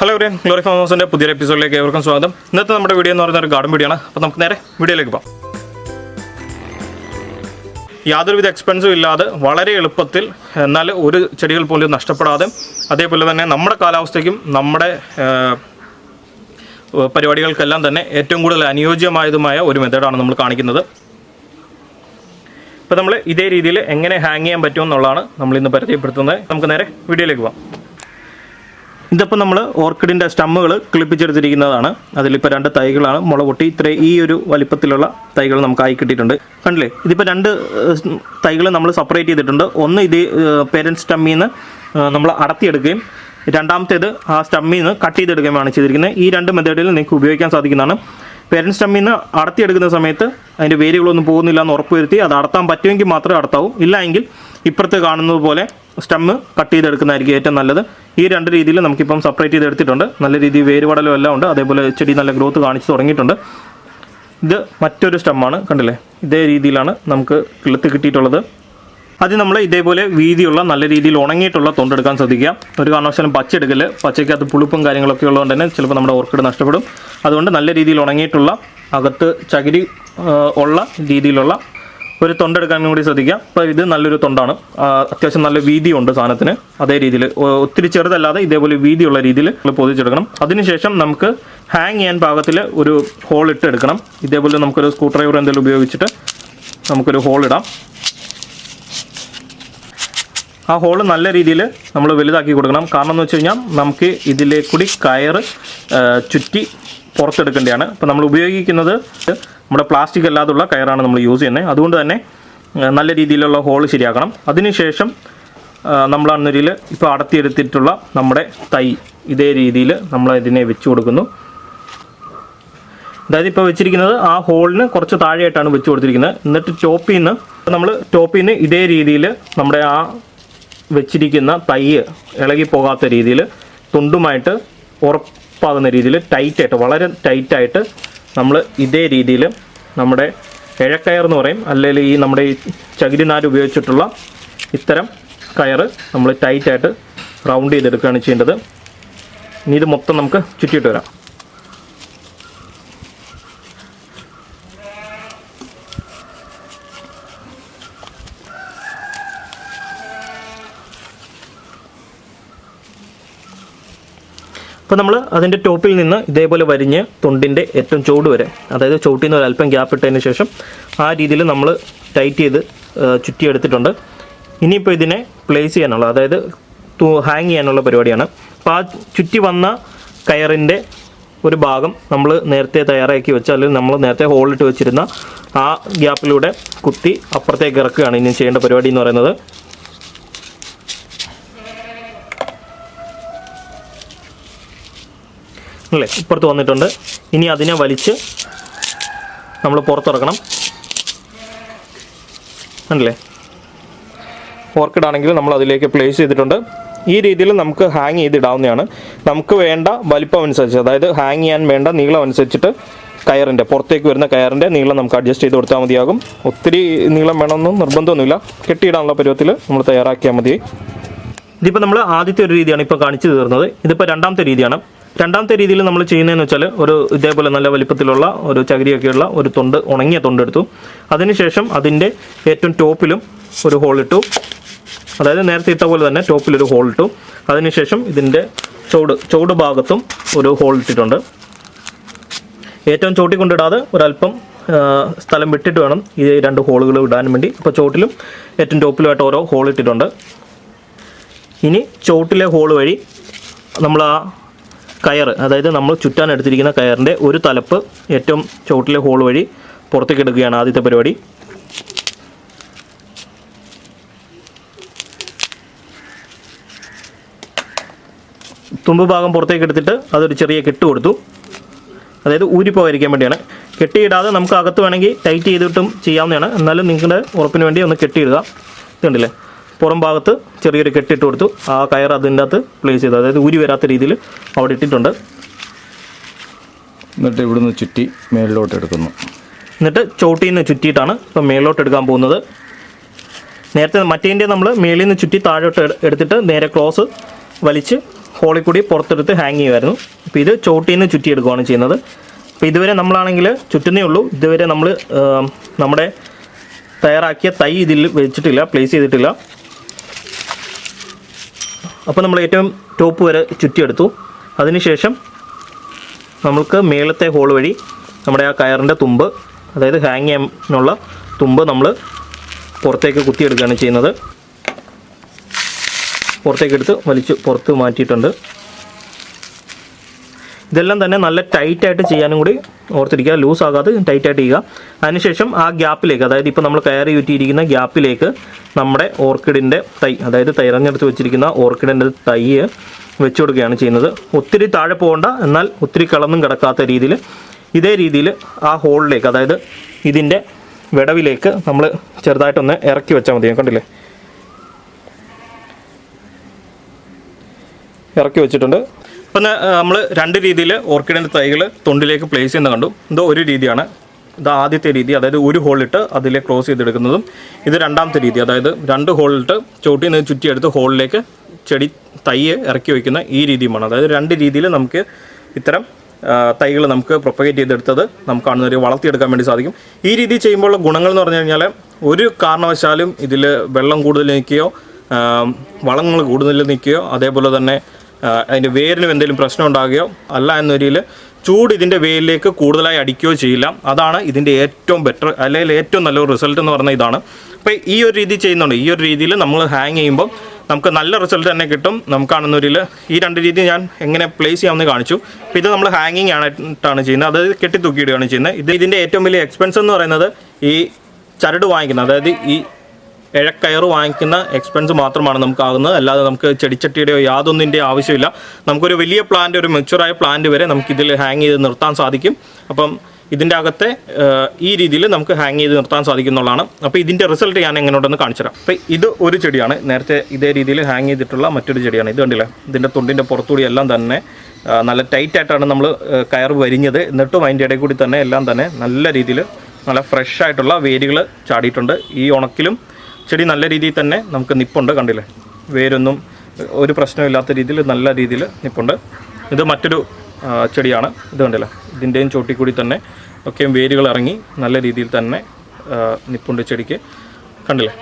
Hello എവരിയൻ glory ഫാമോസിന്റെ പുതിയൊരു എപ്പിസോഡിലേക്ക് ഏവർക്കും സ്വാഗതം. ഇന്നത്തെ നമ്മുടെ വീഡിയോ എന്ന് പറയുന്ന ഒരു ഗാർഡൻ വീഡിയോ ആണ്. അപ്പോൾ നമുക്ക് നേരെ വീഡിയോയിലേക്ക് പോകാം. യാതൊരുവിധ എക്സ്പെൻസും ഇല്ലാതെ വളരെ എളുപ്പത്തിൽ എന്നാൽ ഒരു ചെടികൾ പോലും നഷ്ടപ്പെടാതെ അതേപോലെ തന്നെ നമ്മുടെ കാലാവസ്ഥയ്ക്കും നമ്മുടെ പരിപാടികൾക്കെല്ലാം തന്നെ ഏറ്റവും കൂടുതൽ അനുയോജ്യമായതുമായ ഒരു മെത്തേഡാണ് നമ്മൾ കാണിക്കുന്നത്. ഇപ്പോൾ നമ്മൾ ഇതേ രീതിയിൽ എങ്ങനെ ഹാങ് ചെയ്യാൻ പറ്റുമെന്നുള്ളതാണ് നമ്മൾ ഇന്ന് പരിചയപ്പെടുത്തുന്നത്. നമുക്ക് നേരെ വീഡിയോയിലേക്ക് പോകാം. ഇതിപ്പോൾ നമ്മൾ ഓർക്കിഡിന്റെ സ്റ്റമ്മുകൾ കിളിപ്പിച്ചെടുത്തിരിക്കുന്നതാണ്. അതിലിപ്പോൾ രണ്ട് തൈകളാണ്. മുള പൊട്ടി ഇത്ര ഈ ഒരു വലിപ്പത്തിലുള്ള തൈകൾ നമുക്ക് ആയി കിട്ടിയിട്ടുണ്ട്. കണ്ടില്ലേ? ഇതിപ്പോൾ രണ്ട് തൈകൾ നമ്മൾ സെപ്പറേറ്റ് ചെയ്തിട്ടുണ്ട്. ഒന്ന് ഇത് പേരന്റ് സ്റ്റമ്മിൽ നിന്ന് നമ്മൾ അടത്തിയെടുക്കുകയും രണ്ടാമത്തേത് ആ സ്റ്റമ്മിൽ നിന്ന് കട്ട് ചെയ്തെടുക്കുകയുമാണ് ചെയ്തിരിക്കുന്നത്. ഈ രണ്ട് മെത്തേഡിൽ നിങ്ങൾക്ക് ഉപയോഗിക്കാൻ സാധിക്കുന്നതാണ്. പേരന്റ് സ്റ്റമ്മിൽ നിന്ന് അടത്തിയെടുക്കുന്ന സമയത്ത് അതിന്റെ വേരുകളൊന്നും പോകുന്നില്ല എന്ന് ഉറപ്പുവരുത്തി അത് അടത്താൻ പറ്റുമെങ്കിൽ മാത്രമേ അടത്താവും. ഇല്ല എങ്കിൽ ഇപ്പുറത്ത് കാണുന്നത് പോലെ സ്റ്റമ്മ് കട്ട് ചെയ്തെടുക്കുന്നതായിരിക്കും ഏറ്റവും നല്ലത്. ഈ രണ്ട് രീതിയിൽ നമുക്കിപ്പം സെപ്പറേറ്റ് ചെയ്ത് എടുത്തിട്ടുണ്ട് നല്ല രീതിയിൽ വേരുപടലും എല്ലാം ഉണ്ട്. അതേപോലെ ചെടി നല്ല ഗ്രോത്ത് കാണിച്ച് തുടങ്ങിയിട്ടുണ്ട്. ഇത് മറ്റൊരു സ്റ്റമ്മാണ്. കണ്ടില്ലേ? ഇതേ രീതിയിലാണ് നമുക്ക് കിളുത്ത് കിട്ടിയിട്ടുള്ളത്. അത് നമ്മൾ ഇതേപോലെ വീതിയുള്ള നല്ല രീതിയിൽ ഉണങ്ങിയിട്ടുള്ള തൊണ്ടെടുക്കാൻ ശ്രദ്ധിക്കുക. ഒരു കാരണവശാലും പച്ച എടുക്കൽ പച്ചയ്ക്കകത്ത് പുളിപ്പും കാര്യങ്ങളൊക്കെ ഉള്ളതുകൊണ്ട് തന്നെ ചിലപ്പോൾ നമ്മുടെ ഓർക്കിഡ് നഷ്ടപ്പെടും. അതുകൊണ്ട് നല്ല രീതിയിൽ ഉണങ്ങിയിട്ടുള്ള അകത്ത് ചകിരി ഉള്ള രീതിയിലുള്ള ഒരു തൊണ്ടെടുക്കാൻ കൂടി ശ്രദ്ധിക്കാം. അപ്പോൾ ഇത് നല്ലൊരു തൊണ്ടാണ്. അത്യാവശ്യം നല്ല വീതിയുണ്ട് സാധനത്തിന്. അതേ രീതിയിൽ ഒത്തിരി ചെറുതല്ലാതെ ഇതേപോലെ വീതിയുള്ള രീതിയിൽ നമ്മൾ പൊതിച്ചെടുക്കണം. അതിനുശേഷം നമുക്ക് ഹാങ് ചെയ്യാൻ പാകത്തിൽ ഒരു ഹോൾ ഇട്ട് എടുക്കണം ഇതേപോലെ നമുക്കൊരു സ്ക്രൂ ഡ്രൈവർ എന്തെങ്കിലും ഉപയോഗിച്ചിട്ട് നമുക്കൊരു ഹോൾ ഇടാം. ആ ഹോൾ നല്ല രീതിയിൽ നമ്മൾ വലുതാക്കി കൊടുക്കണം. കാരണം എന്ന് വെച്ച് കഴിഞ്ഞാൽ നമുക്ക് ഇതിലേക്കൂടി കൂടി കയറ് ചുറ്റി പുറത്തെടുക്കേണ്ടതാണ്. അപ്പോൾ നമ്മൾ ഉപയോഗിക്കുന്നത് നമ്മുടെ പ്ലാസ്റ്റിക് അല്ലാതുള്ള കയറാണ് നമ്മൾ യൂസ് ചെയ്യുന്നത് അതുകൊണ്ട് തന്നെ നല്ല രീതിയിലുള്ള ഹോൾ ശരിയാക്കണം. അതിനുശേഷം നമ്മൾ അന്നരിൽ ഇപ്പോൾ അടത്തിയെടുത്തിട്ടുള്ള നമ്മുടെ തൈ ഇതേ രീതിയിൽ നമ്മൾ ഇതിനെ വെച്ച് കൊടുക്കുന്നു. അതായത് ഇപ്പോൾ വെച്ചിരിക്കുന്നത് ആ ഹോളിന് കുറച്ച് താഴെയായിട്ടാണ് വെച്ച് കൊടുത്തിരിക്കുന്നത്. എന്നിട്ട് ടോപ്പിൽ നിന്ന് നമ്മൾ ടോപ്പിൽ നിന്ന് ഇതേ രീതിയിൽ നമ്മുടെ ആ വെച്ചിരിക്കുന്ന തൈ ഇളകി പോകാത്ത രീതിയിൽ തുണ്ടുമായിട്ട് ഉറപ്പാകുന്ന രീതിയിൽ ടൈറ്റായിട്ട് വളരെ ടൈറ്റായിട്ട് നമ്മൾ ഇതേ രീതിയിൽ നമ്മുടെ ഇഴക്കയർ എന്ന് പറയും അല്ലെങ്കിൽ ഈ നമ്മുടെ ഈ ചകിരിനാര് ഉപയോഗിച്ചിട്ടുള്ള ഇത്തരം കയർ നമ്മൾ ടൈറ്റായിട്ട് റൗണ്ട് ചെയ്തെടുക്കുകയാണ് ചെയ്യേണ്ടത്. ഇനി ഇത് മൊത്തം നമുക്ക് ചുറ്റിയിട്ട് വരാം. അപ്പോൾ നമ്മൾ അതിന്റെ ടോപ്പിൽ നിന്ന് ഇതേപോലെ വരിഞ്ഞ് തൊണ്ടിന്റെ ഏറ്റവും ചുവട് വരെ അതായത് ചുവട്ടിൽ നിന്ന് ഒരു അല്പം ഗ്യാപ്പ് ഇട്ടതിന് ശേഷം ആ രീതിയിൽ നമ്മൾ ടൈറ്റ് ചെയ്ത് ചുറ്റിയെടുത്തിട്ടുണ്ട്. ഇനിയിപ്പോൾ ഇതിനെ പ്ലേസ് ചെയ്യാനുള്ള അതായത് ഹാങ് ചെയ്യാനുള്ള പരിപാടിയാണ്. അപ്പോൾ ആ ചുറ്റി വന്ന കയറിന്റെ ഒരു ഭാഗം നമ്മൾ നേരത്തെ തയ്യാറാക്കി വെച്ച അല്ലെങ്കിൽ നമ്മൾ നേരത്തെ ഹോളിട്ട് വെച്ചിരുന്ന ആ ഗ്യാപ്പിലൂടെ കുത്തി അപ്പുറത്തേക്ക് ഇറക്കുകയാണ് ഇനി ചെയ്യേണ്ട പരിപാടി എന്ന് പറയുന്നത്. അല്ലേ? ഇപ്പുറത്ത് വന്നിട്ടുണ്ട്. ഇനി അതിനെ വലിച്ച് നമ്മൾ പുറത്തിറക്കണം. ഉണ്ടല്ലേ ഓർക്കിഡ് ആണെങ്കിൽ നമ്മൾ അതിലേക്ക് പ്ലേസ് ചെയ്തിട്ടുണ്ട്. ഈ രീതിയിൽ നമുക്ക് ഹാങ് ചെയ്തിടാവുന്നതാണ്. നമുക്ക് വേണ്ട വലിപ്പം അനുസരിച്ച് അതായത് ഹാങ് ചെയ്യാൻ വേണ്ട നീളം അനുസരിച്ചിട്ട് കയറിന്റെ പുറത്തേക്ക് വരുന്ന കയറിന്റെ നീളം നമുക്ക് അഡ്ജസ്റ്റ് ചെയ്ത് കൊടുത്താൽ മതിയാകും. ഒത്തിരി നീളം വേണമെന്നും നിർബന്ധമൊന്നുമില്ല. കെട്ടിയിടാനുള്ള പരുവത്തിൽ നമ്മൾ തയ്യാറാക്കിയാൽ മതി. ഇതിപ്പോൾ നമ്മൾ ആദ്യത്തെ ഒരു രീതിയാണ് ഇപ്പോൾ കാണിച്ചു തീർന്നത്. ഇതിപ്പോൾ രണ്ടാമത്തെ രീതിയാണ്. രണ്ടാമത്തെ രീതിയിൽ നമ്മൾ ചെയ്യുന്നതെന്ന് വെച്ചാൽ ഒരു ഇതേപോലെ നല്ല വലിപ്പത്തിലുള്ള ഒരു ചകിരിയൊക്കെയുള്ള ഒരു തൊണ്ട് ഉണങ്ങിയ തൊണ്ട് എടുത്തു. അതിനുശേഷം അതിന്റെ ഏറ്റവും ടോപ്പിലും ഒരു ഹോൾ ഇട്ടു. അതായത് നേരത്തെ ഇട്ട പോലെ തന്നെ ടോപ്പിൽ ഒരു ഹോൾ ഇട്ടു. അതിനുശേഷം ഇതിന്റെ ചുവട് ചുവട് ഭാഗത്തും ഒരു ഹോൾ ഇട്ടിട്ടുണ്ട്. ഏറ്റവും ചോട്ടി കൊണ്ടിടാതെ ഒരല്പം സ്ഥലം വിട്ടിട്ട് വേണം ഈ രണ്ട് ഹോളുകൾ ഇടാൻ വേണ്ടി. അപ്പോൾ ചോട്ടിലും ഏറ്റവും ടോപ്പിലുമായിട്ട് ഓരോ ഹോൾ ഇട്ടിട്ടുണ്ട്. ഇനി ചോട്ടിലെ ഹോൾ വഴി നമ്മൾ ആ കയർ അതായത് നമ്മൾ ചുറ്റാൻ എടുത്തിരിക്കുന്ന കയറിന്റെ ഒരു തലപ്പ് ഏറ്റവും ചോട്ടിലെ ഹോൾ വഴി പുറത്തേക്ക് എടുക്കുകയാണ് ആദ്യത്തെ പരിപാടി. തുമ്പ് ഭാഗം പുറത്തേക്ക് എടുത്തിട്ട് അതൊരു ചെറിയ കെട്ട് കൊടുത്തു. അതായത് ഊരിപ്പോകാതിരിക്കാൻ വേണ്ടിയാണ്. കെട്ടിയിടാതെ നമുക്ക് അകത്ത് വേണമെങ്കിൽ ടൈറ്റ് ചെയ്തിട്ടും ചെയ്യാവുന്നതാണ്. എന്നാലും നിങ്ങളുടെ ഉറപ്പിന് വേണ്ടി ഒന്ന് കെട്ടിയിടുക. ഇതുണ്ടല്ലേ? പുറം ഭാഗത്ത് ചെറിയൊരു കെട്ടിട്ട് കൊടുത്തു. ആ കയർ അതിന്റെ അകത്ത് പ്ലേസ് ചെയ്തു. അതായത് ഊരി വരാത്ത രീതിയിൽ അവിടെ ഇട്ടിട്ടുണ്ട്. എന്നിട്ട് ഇവിടുന്ന് ചുറ്റി മേളിലോട്ട് എടുക്കുന്നു. എന്നിട്ട് ചോട്ടിൽ നിന്ന് ചുറ്റിയിട്ടാണ് ഇപ്പം മേളിലോട്ട് എടുക്കാൻ പോകുന്നത്. നേരത്തെ മറ്റേന്റെ നമ്മൾ മേളിൽ നിന്ന് ചുറ്റി താഴോട്ട് എടുത്തിട്ട് നേരെ ക്ലോസ് വലിച്ച് ഹോളിൽ കൂടി പുറത്തെടുത്ത് ഹാങ് ചെയ്യുമായിരുന്നു. അപ്പോൾ ഇത് ചോട്ടിൽ നിന്ന് ചുറ്റിയെടുക്കുകയാണ് ചെയ്യുന്നത്. അപ്പോൾ ഇതുവരെ നമ്മളാണെങ്കിൽ ചുറ്റുന്നേ ഉള്ളൂ. ഇതുവരെ നമ്മൾ നമ്മുടെ തയ്യാറാക്കിയ തൈ ഇതിൽ വെച്ചിട്ടില്ല പ്ലേസ് ചെയ്തിട്ടില്ല. അപ്പോൾ നമ്മൾ ഏറ്റവും ടോപ്പ് വരെ ചുറ്റിയെടുത്തു. അതിനുശേഷം നമ്മൾക്ക് മേളത്തെ ഹോൾ വഴി നമ്മുടെ ആ കയറിന്റെ തുമ്പ് അതായത് ഹാങ് ചെയ്യാനുള്ള തുമ്പ് നമ്മൾ പുറത്തേക്ക് കുത്തിയെടുക്കുകയാണ് ചെയ്യുന്നത്. പുറത്തേക്കെടുത്ത് വലിച്ച് പുറത്ത് മാറ്റിയിട്ടുണ്ട്. ഇതെല്ലാം തന്നെ നല്ല ടൈറ്റായിട്ട് ചെയ്യാനും കൂടി ഓർത്തിരിക്കുക. ലൂസ് ആകാതെ ടൈറ്റായിട്ട് ചെയ്യുക. അതിനുശേഷം ആ ഗ്യാപ്പിലേക്ക് അതായത് ഇപ്പോൾ നമ്മൾ കയറി ഊറ്റിയിരിക്കുന്ന ഗ്യാപ്പിലേക്ക് നമ്മുടെ ഓർക്കിഡിന്റെ തൈ അതായത് തൈറഞ്ഞെടുത്ത് വെച്ചിരിക്കുന്ന ഓർക്കിഡിന്റെ തൈ വെച്ചു കൊടുക്കുകയാണ് ചെയ്യുന്നത്. ഒത്തിരി താഴെ പോകണ്ട എന്നാൽ ഒത്തിരി കളന്നും കിടക്കാത്ത രീതിയിൽ ഇതേ രീതിയിൽ ആ ഹോളിലേക്ക് അതായത് ഇതിന്റെ വിടവിലേക്ക് നമ്മൾ ചെറുതായിട്ടൊന്ന് ഇറക്കി വെച്ചാൽ മതി. കണ്ടില്ലേ? ഇറക്കി വെച്ചിട്ടുണ്ട്. അപ്പം നമ്മൾ രണ്ട് രീതിയിൽ ഓർക്കിഡിന്റെ തൈകൾ തൊണ്ടിലേക്ക് പ്ലേസ് ചെയ്യുന്ന കണ്ടു. ഇത് ഒരു രീതിയാണ്. ഇത് ആദ്യത്തെ രീതി അതായത് ഒരു ഹോളിട്ട് അതിലെ ക്ലോസ് ചെയ്തെടുക്കുന്നതും ഇത് രണ്ടാമത്തെ രീതി. അതായത് രണ്ട് ഹോളിട്ട് ചോട്ടിൽ നിന്ന് ചുറ്റിയെടുത്ത് ഹോളിലേക്ക് ചെടി തൈ ഇറക്കി വയ്ക്കുന്ന ഈ രീതിയുമാണ്. അതായത് രണ്ട് രീതിയിൽ നമുക്ക് ഇത്തരം തൈകൾ നമുക്ക് പ്രൊപ്പഗേറ്റ് ചെയ്തെടുത്തത് നമുക്ക് കാണുന്നവർ വളർത്തിയെടുക്കാൻ വേണ്ടി സാധിക്കും. ഈ രീതി ചെയ്യുമ്പോഴുള്ള ഗുണങ്ങൾ എന്ന് പറഞ്ഞു കഴിഞ്ഞാൽ ഒരു കാരണവശാലും ഇതിൽ വെള്ളം കൂടുതൽ നിൽക്കുകയോ വളങ്ങൾ കൂടുതൽ നിൽക്കുകയോ അതേപോലെ തന്നെ അതിന്റെ വേരിനും എന്തെങ്കിലും പ്രശ്നം ഉണ്ടാകുകയോ അല്ല എന്ന രീതിയിൽ ചൂട് ഇതിന്റെ വേരിലേക്ക് കൂടുതലായി അടിക്കുകയോ ചെയ്യില്ല. അതാണ് ഇതിന്റെ ഏറ്റവും ബെറ്റർ അല്ലെങ്കിൽ ഏറ്റവും നല്ലൊരു റിസൾട്ട് എന്ന് പറഞ്ഞാൽ ഇതാണ്. അപ്പോൾ ഈ ഒരു രീതി ചെയ്യുന്നുണ്ട്. ഈ ഒരു രീതിയിൽ നമ്മൾ ഹാങ് ചെയ്യുമ്പോൾ നമുക്ക് നല്ല റിസൾട്ട് തന്നെ കിട്ടും. നമുക്കാണെന്നൊരിൽ ഈ രണ്ട് രീതി ഞാൻ എങ്ങനെ പ്ലേസ് ചെയ്യാമെന്ന് കാണിച്ചു. അപ്പോൾ ഇത് നമ്മൾ ഹാങ്ങിങ് ആയിട്ടാണ് ചെയ്യുന്നത്. അതായത് കെട്ടിത്തൂക്കിയിടുകയാണ് ചെയ്യുന്നത്. ഇത് ഇതിന്റെ ഏറ്റവും വലിയ എക്സ്പെൻസ് എന്ന് പറയുന്നത് ഈ ചരട് വാങ്ങിക്കുന്നത്. അതായത് ഈ ഇഴക്കയർ വാങ്ങിക്കുന്ന എക്സ്പെൻസ് മാത്രമാണ് നമുക്ക് ആകുന്നത് അല്ലാതെ നമുക്ക് ചെടിച്ചട്ടിയുടെയോ യാതൊന്നിന്റെ ആവശ്യമില്ല. നമുക്കൊരു വലിയ പ്ലാന്റ് ഒരു മെച്ചുറായ പ്ലാന്റ് വരെ നമുക്ക് ഇതിൽ ഹാങ് ചെയ്ത് നിർത്താൻ സാധിക്കും. അപ്പം ഇതിന്റെ അകത്തെ ഈ രീതിയിൽ നമുക്ക് ഹാങ് ചെയ്ത് നിർത്താൻ സാധിക്കുന്നുള്ളതാണ് അപ്പോൾ ഇതിന്റെ റിസൾട്ട് ഞാൻ എങ്ങനെയുണ്ടെന്ന് കാണിച്ചു തരാം. അപ്പോൾ ഇത് ഒരു ചെടിയാണ്. നേരത്തെ ഇതേ രീതിയിൽ ഹാങ് ചെയ്തിട്ടുള്ള മറ്റൊരു ചെടിയാണ്. ഇത് കണ്ടില്ലേ? ഇതിന്റെ തൊണ്ടിന്റെ പുറത്തുകൂടി എല്ലാം തന്നെ നല്ല ടൈറ്റ് ആയിട്ടാണ് നമ്മൾ കയർ വരിഞ്ഞത്. എന്നിട്ടും അതിന്റെ ഇടയിൽ കൂടി തന്നെ എല്ലാം തന്നെ നല്ല രീതിയിൽ നല്ല ഫ്രഷ് ആയിട്ടുള്ള വേരുകൾ ചാടിയിട്ടുണ്ട്. ഈ ഉണക്കിലും ചെടി നല്ല രീതിയിൽ തന്നെ നമുക്ക് നിപ്പുണ്ട് കണ്ടില്ലേ? വേരൊന്നും ഒരു പ്രശ്നമില്ലാത്ത രീതിയിൽ നല്ല രീതിയിൽ നിപ്പുണ്ട്. ഇത് മറ്റൊരു ചെടിയാണ്. ഇത് കണ്ടില്ല? ഇതിന്റെയും ചോട്ടിൽ കൂടി തന്നെ ഒക്കെയും വേരുകൾ ഇറങ്ങി നല്ല രീതിയിൽ തന്നെ നിപ്പുണ്ട് ചെടിക്ക്. കണ്ടില്ലേ?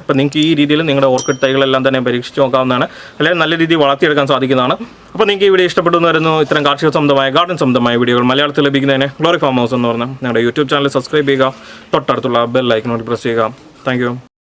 അപ്പോൾ നിങ്ങൾക്ക് ഈ രീതിയിൽ നിങ്ങളുടെ ഓർക്കിഡ് തൈകളെല്ലാം തന്നെ പരീക്ഷിച്ച് നോക്കാവുന്നതാണ്. അല്ലെങ്കിൽ നല്ല രീതിയിൽ വളർത്തിയെടുക്കാൻ സാധിക്കുന്നതാണ്. അപ്പോൾ നിങ്ങൾക്ക് ഈ വീഡിയോ ഇഷ്ടപ്പെട്ടു വരുന്നു ഇത്തരം കാർഷിക സംബന്ധമായ ഗാർഡൻ സംബന്ധമായ വീഡിയോകൾ മലയാളത്തിൽ ലഭിക്കുന്നതിന് ഗ്ലോറി ഫാം ഹൗസ് എന്ന് പറഞ്ഞാൽ ഞങ്ങളുടെ യൂട്യൂബ് ചാനൽ സബ്സ്ക്രൈബ് ചെയ്യുക. തൊട്ടടുത്തുള്ള ബെൽ ഐക്കനോട് പ്രസ് ചെയ്യുക. താങ്ക്